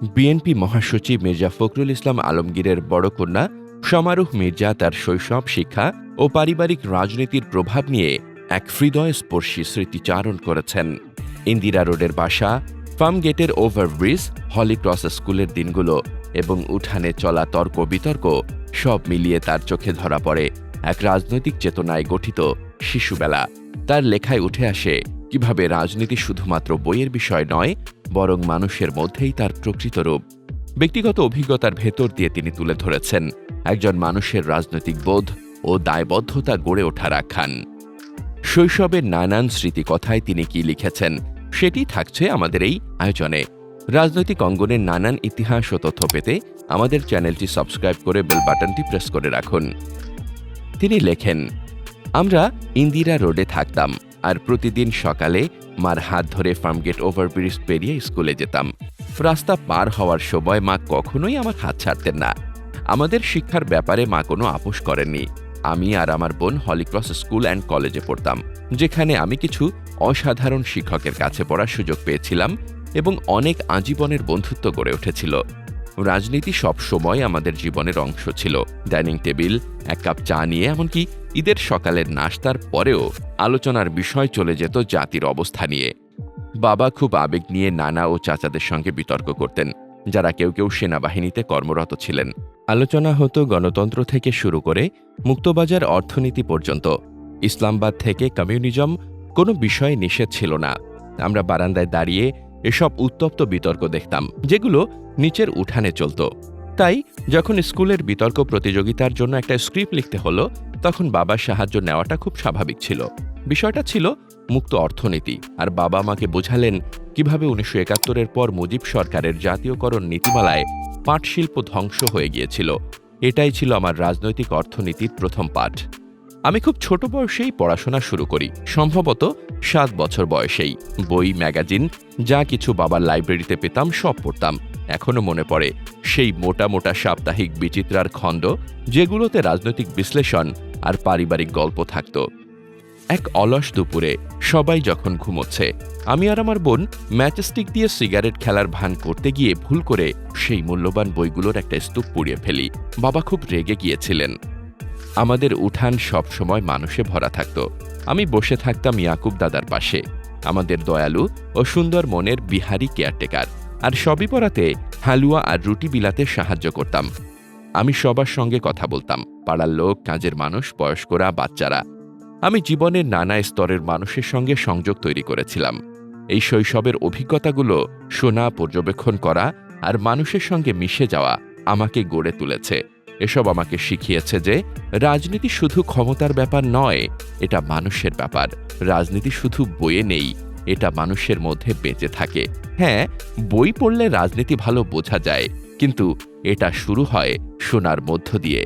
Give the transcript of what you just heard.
BNP মহাসচিব মির্জা ফখরুল ইসলাম আলমগীরের বড় কন্যা সমারুহ মির্জা তার শৈশব, শিক্ষা ও পারিবারিক রাজনীতির প্রভাব নিয়ে এক হৃদয়স্পর্শী স্মৃতিচারণ করেছেন। ইন্দিরা রোডের বাসা, ফার্ম গেটের ওভারব্রিজ হলিক্রস স্কুলের দিনগুলো এবং উঠানে চলা তর্ক বিতর্ক সব মিলিয়ে তার চোখে ধরা পড়ে এক রাজনৈতিক চেতনায় গঠিত শিশুবেলা। তার লেখায় উঠে আসে, কীভাবে রাজনীতি শুধুমাত্র বইয়ের বিষয় নয় বরং মানুষের মধ্যেই তার প্রকৃত রূপ। ব্যক্তিগত অভিজ্ঞতার ভেতর দিয়ে তিনি তুলে ধরেছেন, একজন মানুষের রাজনৈতিক বোধ ও দায়বদ্ধতা গড়ে ওঠার আখ্যান। শৈশবের নানান স্মৃতিকথায় তিনি কি লিখেছেন, সেটি থাকছে আমাদের এই আয়োজনে। রাজনৈতিক অঙ্গনের নানান ইতিহাস ও তথ্য পেতে আমাদের চ্যানেলটি সাবস্ক্রাইব করে বেল বাটনটি প্রেস করে রাখুন। তিনি লেখেন, আমরা ইন্দিরা রোডে থাকতাম। আর প্রতিদিন সকালে মার হাত ধরে ফার্মগেট ওভারব্রিজ পেরিয়ে স্কুলে যেতাম। রাস্তা পার হওয়ার সময় মা কখনোই আমার হাত ছাড়তেন না। আমাদের শিক্ষার ব্যাপারে মা কোনো আপোষ করেননি। আমি আর আমার বোন হলিক্রস স্কুল অ্যান্ড কলেজে পড়তাম, যেখানে আমি কিছু অসাধারণ শিক্ষকের কাছে পড়ার সুযোগ পেয়েছিলাম এবং অনেক আজীবনের বন্ধুত্ব গড়ে উঠেছিল। রাজনীতি সব সময় আমাদের জীবনের অংশ ছিল। ডাইনিং টেবিল, এক কাপ চা নিয়ে, এমনকি ঈদের সকালের নাস্তার পরেও আলোচনার বিষয় চলে যেত জাতির অবস্থা নিয়ে। বাবা খুব আবেগ নিয়ে নানা ও চাচাদের সঙ্গে বিতর্ক করতেন, যারা কেউ কেউ সেনাবাহিনীতে কর্মরত ছিলেন। আলোচনা হতো গণতন্ত্র থেকে শুরু করে মুক্তবাজার অর্থনীতি পর্যন্ত। ইসলামবাদ থেকে কমিউনিজম কোনো বিষয়ে নিষেধ ছিল না। আমরা বারান্দায় দাঁড়িয়ে এসব উত্তপ্ত বিতর্ক দেখতাম, যেগুলো নিচের উঠানে চলত। তাই যখন স্কুলের বিতর্ক প্রতিযোগিতার জন্য একটা স্ক্রিপ্ট লিখতে হলো, তখন বাবার সাহায্য নেওয়াটা খুব স্বাভাবিক ছিল। বিষয়টা ছিল মুক্ত অর্থনীতি, আর বাবা আমাকে বোঝালেন কীভাবে উনিশশো একাত্তরের পর মুজিব সরকারের জাতীয়করণ নীতিমালায় পাটশিল্প ধ্বংস হয়ে গিয়েছিল। এটাই ছিল আমার রাজনৈতিক অর্থনীতির প্রথম পাঠ। আমি খুব ছোট বয়সেই পড়াশোনা শুরু করি। সম্ভবত সাত বছর বয়সেই। বই, ম্যাগাজিন, যা কিছু বাবার লাইব্রেরিতে পেতাম, সব পড়তাম। এখনও মনে পড়ে সেই মোটা মোটা সাপ্তাহিক বিচিত্রার খণ্ড, যেগুলোতে রাজনৈতিক বিশ্লেষণ আর পারিবারিক গল্প থাকত। এক অলস দুপুরে সবাই যখন ঘুমোচ্ছে, আমি আর আমার বোন ম্যাচস্টিক দিয়ে সিগারেট খেলার ভান করতে গিয়ে ভুল করে সেই মূল্যবান বইগুলোর একটা স্তূপ পুড়িয়ে ফেলি। বাবা খুব রেগে গিয়েছিলেন। আমাদের উঠান সব সময় মানুষে ভরা থাকত। আমি বসে থাকতাম ইয়াকুব দাদার পাশে। আমাদের দয়ালু ও সুন্দর মনের বিহারি কেয়ারটেকার। আর সবই পরাতে হালুয়া আর রুটি বিলাতে সাহায্য করতাম। আমি সবার সঙ্গে কথা বলতাম, পাড়ার লোক, কাজের মানুষ, বয়স্করা, বাচ্চারা। আমি জীবনের নানা স্তরের মানুষের সঙ্গে সংযোগ তৈরি করেছিলাম। এই শৈশবের অভিজ্ঞতাগুলো শোনা, পর্যবেক্ষণ করা আর মানুষের সঙ্গে মিশে যাওয়া আমাকে গড়ে তুলেছে। এসব আমাকে শিখিয়েছে যে রাজনীতি শুধু ক্ষমতার ব্যাপার নয়, এটা মানুষের ব্যাপার। রাজনীতি শুধু বইয়ে নেই, এটা মানুষের মধ্যে বেঁচে থাকে। হ্যাঁ বই পড়লে রাজনীতি ভালো বোঝা যায়, কিন্তু এটা শুরু হয় শোনার মধ্য দিয়ে।